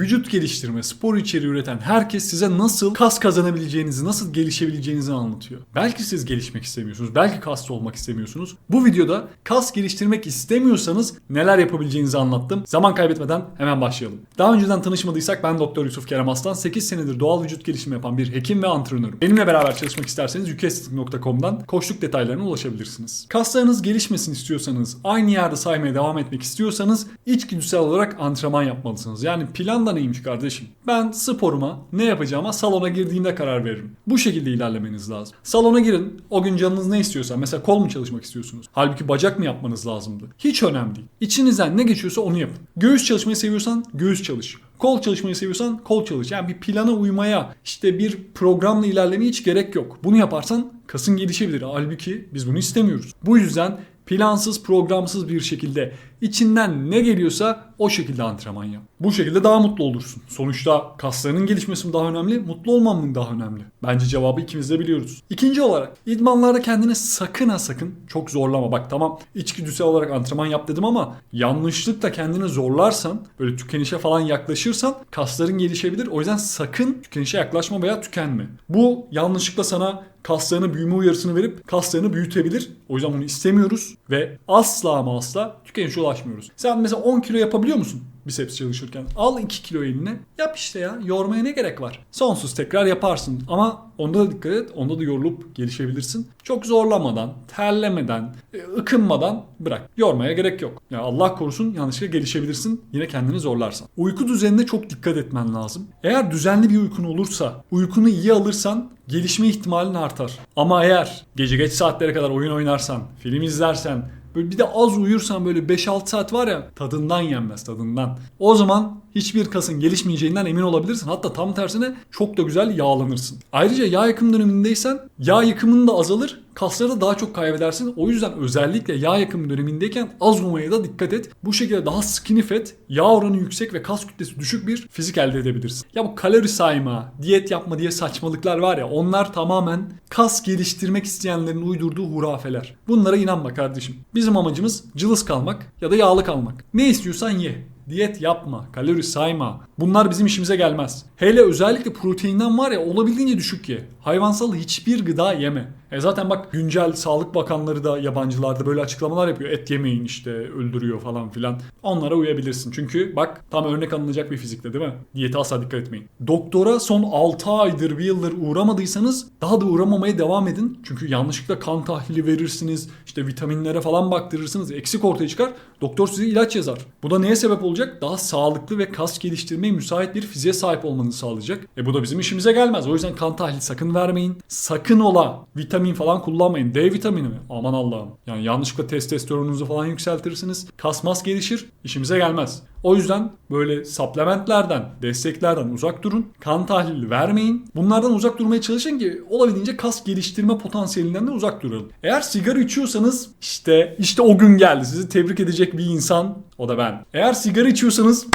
Vücut geliştirme, spor içeriği üreten herkes size nasıl kas kazanabileceğinizi, nasıl gelişebileceğinizi anlatıyor. Belki siz gelişmek istemiyorsunuz, belki kaslı olmak istemiyorsunuz. Bu videoda kas geliştirmek istemiyorsanız neler yapabileceğinizi anlattım. Zaman kaybetmeden hemen başlayalım. Daha önceden tanışmadıysak ben Doktor Yusuf Kerem Aslan. 8 senedir doğal vücut gelişimi yapan bir hekim ve antrenörüm. Benimle beraber çalışmak isterseniz yukestetik.com'dan koçluk detaylarına ulaşabilirsiniz. Kaslarınız gelişmesini istiyorsanız, aynı yerde saymaya devam etmek istiyorsanız içgüdüsel olarak antrenman yapmalısınız. Yani plan da neymiş kardeşim? Ben sporuma, ne yapacağıma salona girdiğimde karar veririm. Bu şekilde ilerlemeniz lazım. Salona girin, o gün canınız ne istiyorsa, mesela kol mu çalışmak istiyorsunuz? Halbuki bacak mı yapmanız lazımdı? Hiç önemli değil. İçinizden ne geçiyorsa onu yapın. Göğüs çalışmayı seviyorsan göğüs çalış. Kol çalışmayı seviyorsan kol çalış. Yani bir plana uymaya, işte bir programla ilerlemeye hiç gerek yok. Bunu yaparsan kasın gelişebilir. Halbuki biz bunu istemiyoruz. Bu yüzden plansız, programsız bir şekilde içinden ne geliyorsa o şekilde antrenman yap. Bu şekilde daha mutlu olursun. Sonuçta kaslarının gelişmesi mi daha önemli, mutlu olman mı daha önemli? Bence cevabı ikimiz de biliyoruz. İkinci olarak idmanlarda kendini sakın ha sakın çok zorlama. Bak tamam içgüdüsel olarak antrenman yap dedim ama yanlışlıkla kendini zorlarsan, böyle tükenişe falan yaklaşırsan kasların gelişebilir. O yüzden sakın tükenişe yaklaşma veya tükenme. Bu yanlışlıkla sana kaslarını büyüme uyarısını verip kaslarını büyütebilir. O yüzden bunu istemiyoruz ve asla ama asla tükenişe ulaşmıyoruz. Sen mesela 10 kilo yapabiliyor musun? biceps çalışırken. Al 2 kilo eline. Yap işte ya. Yormaya ne gerek var? Sonsuz tekrar yaparsın. Ama onda da dikkat et. Onda da yorulup gelişebilirsin. Çok zorlamadan, terlemeden, e, ıkınmadan bırak. Yormaya gerek yok. Ya Allah korusun yanlışlıkla gelişebilirsin. Yine kendini zorlarsan. Uyku düzenine çok dikkat etmen lazım. Eğer düzenli bir uykun olursa, uykunu iyi alırsan gelişme ihtimalin artar. Ama eğer gece geç saatlere kadar oyun oynarsan, film izlersen, Böyle bir de az uyursan böyle 5-6 saat var ya tadından yenmez tadından. O zaman hiçbir kasın gelişmeyeceğinden emin olabilirsin. Hatta tam tersine çok da güzel yağlanırsın. Ayrıca yağ yakım dönemindeysen yağ yakımın da azalır. Kasları da daha çok kaybedersin. O yüzden özellikle yağ yakım dönemindeyken az umaya da dikkat et. Bu şekilde daha skinny fat, yağ oranı yüksek ve kas kütlesi düşük bir fizik elde edebilirsin. Ya bu kalori sayma, diyet yapma diye saçmalıklar var ya onlar tamamen kas geliştirmek isteyenlerin uydurduğu hurafeler. Bunlara inanma kardeşim. Bizim amacımız cılız kalmak ya da yağlı kalmak. Ne istiyorsan ye. Diyet yapma, kalori sayma. Bunlar bizim işimize gelmez. Hele özellikle proteinden var ya olabildiğince düşük ye. Hayvansal hiçbir gıda yeme. E zaten bak güncel sağlık bakanları da yabancılarda böyle açıklamalar yapıyor. Et yemeyin işte öldürüyor falan filan. Onlara uyabilirsin. Çünkü bak tam örnek alınacak bir fizikte değil mi? Diyete asla dikkat etmeyin. Doktora son 6 aydır bir yıldır uğramadıysanız daha da uğramamaya devam edin. Çünkü yanlışlıkla kan tahlili verirsiniz. işte vitaminlere falan baktırırsınız. Eksik ortaya çıkar. Doktor size ilaç yazar. Bu da neye sebep olacak? Daha sağlıklı ve kas geliştirmeye müsait bir fiziğe sahip olmanızı sağlayacak. E bu da bizim işimize gelmez. O yüzden kan tahlili sakın vermeyin. Sakın ola vitamin falan kullanmayın. D vitamini mi? Aman Allah'ım. Yani yanlışlıkla testosteronunuzu falan yükseltirsiniz. Kasmas gelişir. işimize gelmez. O yüzden böyle supplementlerden, desteklerden uzak durun. Kan tahlili vermeyin. Bunlardan uzak durmaya çalışın ki olabildiğince kas geliştirme potansiyelinden de uzak durun. Eğer sigara içiyorsanız işte işte o gün geldi. Sizi tebrik edecek bir insan o da ben. Eğer sigara içiyorsanız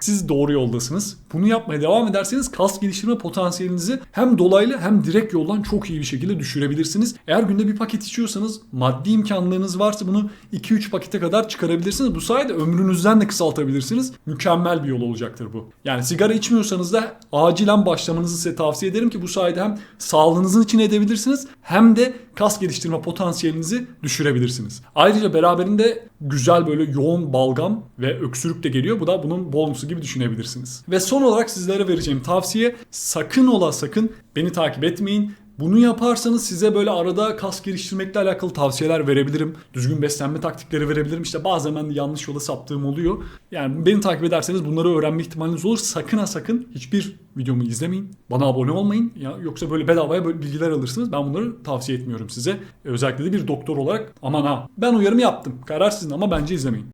siz doğru yoldasınız. Bunu yapmaya devam ederseniz kas geliştirme potansiyelinizi hem dolaylı hem direkt yoldan çok iyi bir şekilde düşürebilirsiniz. Eğer günde bir paket içiyorsanız maddi imkanlarınız varsa bunu 2-3 pakete kadar çıkarabilirsiniz. Bu sayede ömrünüzden de kısaltabilirsiniz. Mükemmel bir yol olacaktır bu. Yani sigara içmiyorsanız da acilen başlamanızı size tavsiye ederim ki bu sayede hem sağlığınızın için edebilirsiniz hem de kas geliştirme potansiyelinizi düşürebilirsiniz. Ayrıca beraberinde güzel böyle yoğun balgam ve öksürük de geliyor. Bu da bunun bonusu gibi düşünebilirsiniz. Ve son olarak sizlere vereceğim tavsiye sakın ola sakın beni takip etmeyin. Bunu yaparsanız size böyle arada kas geliştirmekle alakalı tavsiyeler verebilirim. Düzgün beslenme taktikleri verebilirim. İşte bazen ben yanlış yola saptığım oluyor. Yani beni takip ederseniz bunları öğrenme ihtimaliniz olur. Sakın ha sakın hiçbir videomu izlemeyin. Bana abone olmayın. Ya yoksa böyle bedavaya böyle bilgiler alırsınız. Ben bunları tavsiye etmiyorum size. Özellikle de bir doktor olarak aman ha. Ben uyarımı yaptım. Karar sizin ama bence izlemeyin.